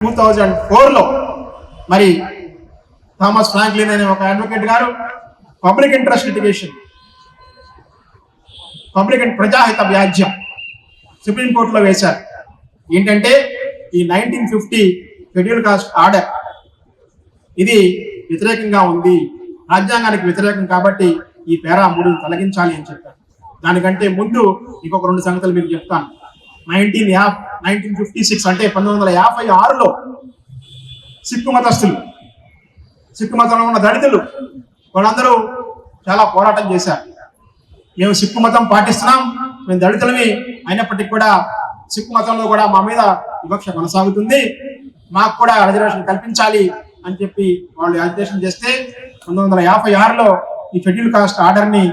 Two thousand ఫోర్లో మరి Thomas Franklin అనే ఒక అడ్వకేట్ గారు పబ్లిక్ ఇంట్రెస్ట్ లిటిగేషన్ పబ్లిక్ ప్రజాహిత వ్యాజ్యం సుప్రీంకోర్టులో వేశారు. ఏంటంటే ఈ nineteen fifty schedule caste order ఇది వ్యతిరేకంగా ఉంది రాజ్యాంగానికి వ్యతిరేకం కాబట్టి ఈ పేరా మూడు తొలగించాలి అని చెప్పారు. దానికంటే ముందు ఇంకొక రెండు సంగతులు మీకు చెప్తాను. Nineteen app nineteen fifty six అంటే పంతొమ్మిది వందల యాభై ఆరులో సిక్కు మతస్థులు సిక్కు మతంలో ఉన్న దళితులు వాళ్ళందరూ చాలా పోరాటం చేశారు. మేము సిక్కు మతం పాటిస్తున్నాం మేము దళితులవి అయినప్పటికీ కూడా సిక్కు మతంలో కూడా మా మీద వివక్ష కొనసాగుతుంది. మాకు కూడా రిజర్వేషన్ కల్పించాలి అని చెప్పి వాళ్ళు యాజిటేషన్ చేస్తే పంతొమ్మిది వందల యాభై ఆరులో ఈ షెడ్యూల్ కాస్ట్ ఆర్డర్ని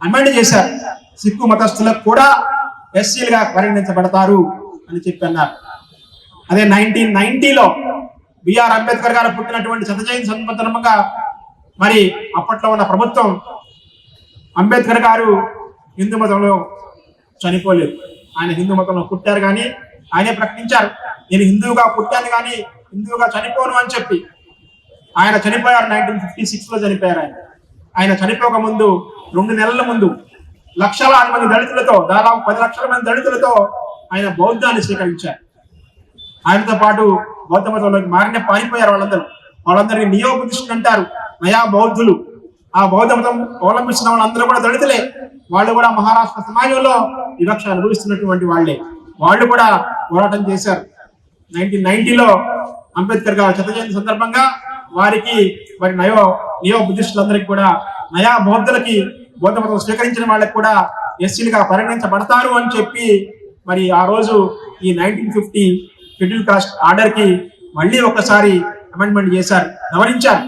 అమెండ్ చేశారు. సిక్కు మతస్థులకు కూడా ఎస్సీలుగా పరిగణించబడతారు. అని చెప్పి అన్నారు. అదే నైన్టీన్ నైన్టీలో బిఆర్ అంబేద్కర్ గారు పుట్టినటువంటి శత జయంతి సందర్భంగా మరి అప్పట్లో ఉన్న ప్రభుత్వం అంబేద్కర్ గారు హిందూ మతంలో చనిపోలేదు. ఆయన హిందూ మతంలో పుట్టారు కానీ ఆయనే ప్రకటించారు. నేను హిందువుగా పుట్టాను కానీ హిందువుగా చనిపోను అని చెప్పి. ఆయన చనిపోయారు నైన్టీన్ ఫిఫ్టీ సిక్స్లో చనిపోయారు ఆయన. ఆయన చనిపోక ముందు రెండు నెలల ముందు లక్షలాది మంది దళితులతో దాదాపు పది లక్షల మంది దళితులతో ఆయన బౌద్ధాన్ని స్వీకరించారు. ఆయనతో పాటు బౌద్ధ మతంలోకి మారిన పారిపోయారు వాళ్ళందరూ. వాళ్ళందరినీ నియో బుద్ధిస్టులు అంటారు. నయా బౌద్ధులు. ఆ బౌద్ధ మతం అవలంబిస్తున్న వాళ్ళందరూ కూడా దళితులే. వాళ్ళు కూడా మహారాష్ట్ర సమాజంలో వివక్ష అనుభవిస్తున్నటువంటి వాళ్ళే. వాళ్ళు కూడా పోరాటం చేశారు. నైన్టీన్ నైన్టీలో అంబేద్కర్ గారు చెత్త జయంతి సందర్భంగా వారికి మరి నయో నియో బుద్ధిస్టులందరికీ కూడా నయా బౌద్ధులకి బౌద్ధ మతం స్వీకరించిన వాళ్ళకి కూడా ఎస్సీలుగా పరిగణించబడతారు అని చెప్పి మరి ఆ రోజు ఈ నైన్టీన్ ఫిఫ్టీ షెడ్యూల్ కాస్ట్ ఆర్డర్కి మళ్ళీ ఒకసారి అమెండ్మెంట్ చేశారు గమనించారు